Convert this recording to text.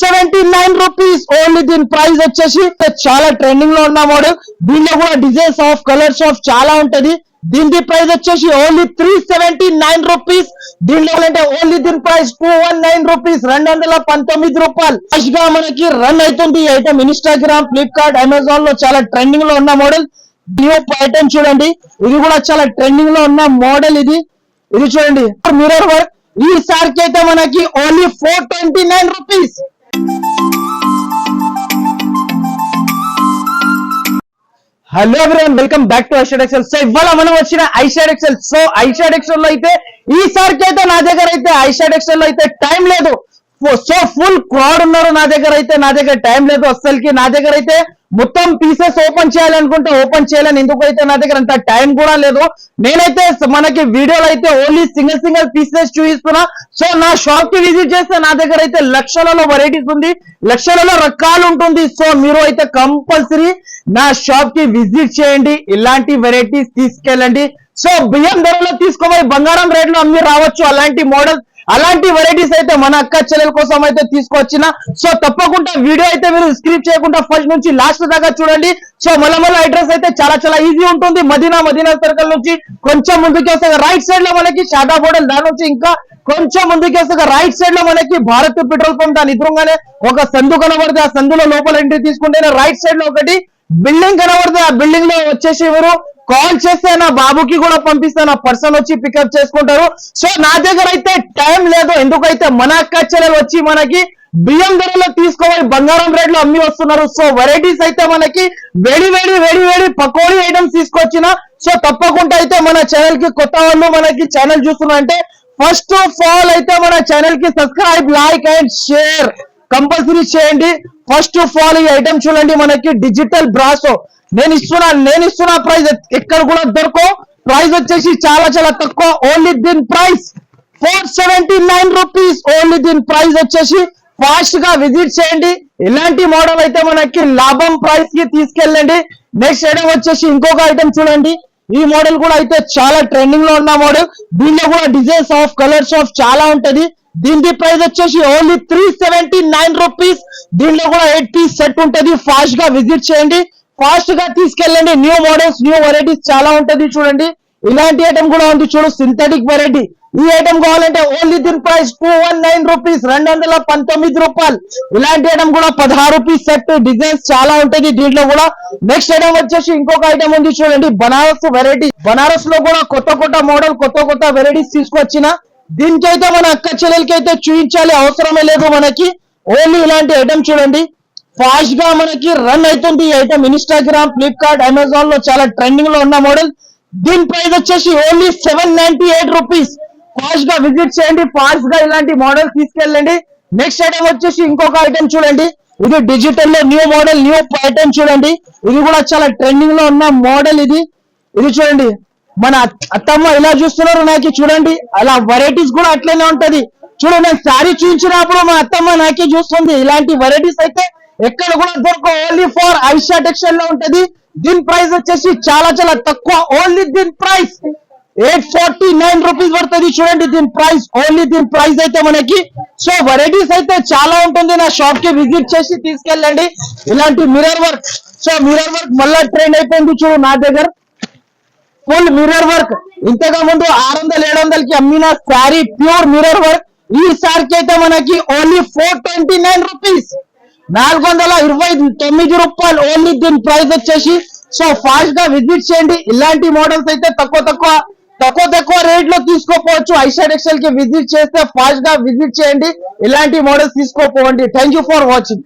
Seventy nine rupees only దీని price వచ్చేసి చాలా ట్రెండింగ్లో ఉన్న మోడల్ దీనిలో కూడా డిజైన్స్ ఆఫ్ కలర్స్ ఆఫ్ చాలా ఉంటది. దీని ప్రైస్ వచ్చేసి only three seventy nine rupees దీనిలో అంటే ఓన్లీ దీని price two one nine rupees రెండు వందల పంతొమ్మిది రూపాయలు. ఫస్ట్గా మనకి రన్ అవుతుంది. ఈ ఐటమ్ ఇన్స్టాగ్రామ్ ఫ్లిప్కార్ట్ అమెజాన్లో చాలా ట్రెండింగ్లో ఉన్న మోడల్ న్యూ ఐటమ్ చూడండి. ఇది కూడా చాలా ట్రెండింగ్లో ఉన్న మోడల్ ఇది. ఇది చూడండి. మిరర్ వర్క్ ఈసారికి అయితే మనకి only four twenty nine rupees hello everyone welcome back to Aishad Excel so ఇవాళ మనం వచ్చిన ఐషాడ్ ఎక్సెల్ సో ఐషాడ్ ఎక్సెల్లో అయితే ఈసారికి అయితే నా దగ్గర అయితే ఐషాడ్ ఎక్సెల్లో అయితే టైం లేదు. సో ఫుల్ క్రౌడ్ ఉన్నారు నా దగ్గర అయితే నా దగ్గర టైం లేదు. అస్సలకి నా దగ్గర అయితే మొత్తం పీసెస్ ఓపెన్ చేయాలనుకుంటే ఓపెన్ చేయాలని ఎందుకు అయితే నా దగ్గర అంత టైం కూడా లేదు. నేనైతే మనకి వీడియోలో అయితే ఓన్లీ సింగిల్ సింగిల్ పీసెస్ చూపిస్తున్నా. సో నా షాప్కి విజిట్ చేస్తే నా దగ్గర అయితే లక్షలలో వెరైటీస్ ఉంది లక్షలలో రకాలు ఉంటుంది. సో మీరు అయితే కంపల్సరీ నా షాప్కి విజిట్ చేయండి. ఇలాంటి వెరైటీస్ తీసుకెళ్ళండి. సో బియ్యం ధరలో తీసుకోబోయి బంగారం రేట్లో అమ్మి రావచ్చు. అలాంటి మోడల్స్ అలాంటి వెరైటీస్ అయితే మన అక్క చెల్లెల కోసం అయితే తీసుకొచ్చిన. సో తప్పకుండా వీడియో అయితే మీరు స్క్రిప్ చేయకుండా ఫస్ట్ నుంచి లాస్ట్ దాకా చూడండి. సో మలమల అడ్రస్ అయితే చాలా చాలా ఈజీ ఉంటుంది. మదీనా మదీనా సర్కిల్ నుంచి కొంచెం ముందుకు వస్తే రైట్ సైడ్లో మనకి షాదా హోటల్ దాని నుంచి ఇంకా కొంచెం ముందుకు వస్తే రైట్ సైడ్లో మనకి భారత్ పెట్రోల్ పంప్ దాని ఎదురుగానే ఒక సందు కనబడితే ఆ సందులో లోపల ఎంట్రీ తీసుకుంటే రైట్ సైడ్లో ఒకటి బిల్డింగ్ కనబడితే ఆ బిల్డింగ్లో వచ్చేసి ఎవరు? కాల్ చేస్తే నా బాబుకి కూడా పంపిస్తే నా పర్సన్ వచ్చి పికప్ చేసుకుంటారు. సో నా దగ్గర అయితే టైం లేదు. ఎందుకైతే మన అక్క వచ్చి మనకి బియ్యం ధరలో తీసుకోవాలి బంగారం రేట్లో అమ్మి వస్తున్నారు. సో వెరైటీస్ అయితే మనకి వేడి వేడి వేడి వేడి పకోడీ ఐటమ్స్ తీసుకొచ్చిన. సో తప్పకుండా అయితే మన ఛానల్కి కొత్త వాళ్ళు మనకి ఛానల్ చూస్తున్నా అంటే ఫస్ట్ ఆఫ్ ఆల్ అయితే మన ఛానల్కి subscribe like and share compulsory చేయండి. ఫస్ట్ ఆఫ్ ఆల్ ఈ ఐటమ్ చూడండి మనకి డిజిటల్ బ్రాసో నేను ఇస్తున్నా నేను ఇస్తున్న ప్రైస్ ఎక్కడ కూడా దొరకవు. ప్రైస్ వచ్చేసి చాలా చాలా తక్కువ. ఓన్లీ దీని price four seventy nine rupees only దీని ప్రైస్ వచ్చేసి ఫాస్ట్గా విజిట్ చేయండి. ఇలాంటి మోడల్ అయితే మనకి లాభం ప్రైస్కి తీసుకెళ్ళండి. నెక్స్ట్ ఐటమ్ వచ్చేసి ఇంకొక ఐటమ్ చూడండి. ఈ మోడల్ కూడా అయితే చాలా ట్రెండింగ్లో ఉన్న మోడల్. దీనిలో కూడా డిజైన్స్ ఆఫ్ కలర్స్ ఆఫ్ చాలా ఉంటది. దీని ప్రైస్ వచ్చేసి only three seventy nine rupees దీనిలో కూడా ఎయిట్ పీస్ సెట్ ఉంటది. ఫాస్ట్గా విజిట్ చేయండి. ఫాస్ట్గా తీసుకెళ్ళండి. న్యూ మోడల్స్ న్యూ వెరైటీస్ చాలా ఉంటది చూడండి. ఇలాంటి ఐటమ్ కూడా ఉంది చూడు సింథటిక్ వెరైటీ ఈ ఐటమ్ కావాలంటే ఓన్లీ దీని price two one nine rupees రెండు వందల పంతొమ్మిది రూపాయలు. ఇలాంటి ఐటమ్ కూడా పదహారు రూపీస్ సెట్ డిజైన్స్ చాలా ఉంటుంది దీంట్లో కూడా. నెక్స్ట్ ఐటమ్ వచ్చేసి ఇంకొక ఐటమ్ ఉంది చూడండి బనారస్ వెరైటీ బనారస్లో కూడా కొత్త కొత్త మోడల్ కొత్త కొత్త వెరైటీస్ తీసుకొచ్చిన. దీనికైతే మన అక్క చెల్లెలకి అయితే చూపించాలి అవసరమే లేదు మనకి. ఓన్లీ ఇలాంటి ఐటమ్ చూడండి. ఫాస్ట్గా మనకి రన్ అవుతుంది ఈ ఐటమ్ ఇన్స్టాగ్రామ్ ఫ్లిప్కార్ట్ అమెజాన్లో చాలా ట్రెండింగ్లో ఉన్న మోడల్ దీని ప్రైస్ వచ్చేసి only seven ninety eight rupees ఫాస్ట్గా విజిట్ చేయండి ఫాస్ట్గా ఇలాంటి మోడల్ తీసుకెళ్ళండి. నెక్స్ట్ ఐటమ్ వచ్చేసి ఇంకొక ఐటమ్ చూడండి. ఇది డిజిటల్లో న్యూ మోడల్ న్యూ ఐటమ్ చూడండి. ఇది కూడా చాలా ట్రెండింగ్లో ఉన్న మోడల్ ఇది. ఇది చూడండి. మన అత్తమ్మ ఇలా చూస్తున్నారు నాకు చూడండి. అలా వెరైటీస్ కూడా అట్లనే ఉంటది. చూడండి నేను శారీ చూపించినప్పుడు మా అత్తమ్మ నాకే చూస్తుంది. ఇలాంటి వెరైటీస్ అయితే ఎక్కడ కూడా దొరకవు. ఓన్లీ ఫర్ ఐషా టెక్స్టైల్లో ఉంటది. దీని ప్రైస్ వచ్చేసి చాలా చాలా తక్కువ. ఓన్లీ దీని price eight forty nine rupees పడుతుంది. చూడండి దీని ప్రైస్ ఓన్లీ దీని ప్రైస్ అయితే మనకి. సో వెరైటీస్ అయితే చాలా ఉంటుంది. నా షాప్కి విజిట్ చేసి తీసుకెళ్ళండి. ఇలాంటి mirror work so mirror work మళ్ళా ట్రెండ్ అయిపోయింది చూడు నా దగ్గర. ఫుల్ మిర్రర్ వర్క్ ఇంతగా ముందు ఆరు వందల ఏడు వందలకి అమ్మిన శారీ ప్యూర్ మిర్రర్ వర్క్ ఈ సారికి అయితే మనకి only four twenty nine rupees నాలుగు వందల ఇరవై తొమ్మిది రూపాయలు ఓన్లీ దీని ప్రైస్ వచ్చేసి. సో ఫాస్ట్గా విజిట్ చేయండి. ఇలాంటి మోడల్స్ అయితే తక్కువ తక్కువ తక్కువ తక్కువ రేట్లో తీసుకోపోవచ్చు. ఐషాడ్ ఎక్సెల్కి విజిట్ చేస్తే ఫాస్ట్గా విజిట్ చేయండి. ఇలాంటి మోడల్స్ తీసుకోపోవండి థ్యాంక్ యూ ఫర్ వాచింగ్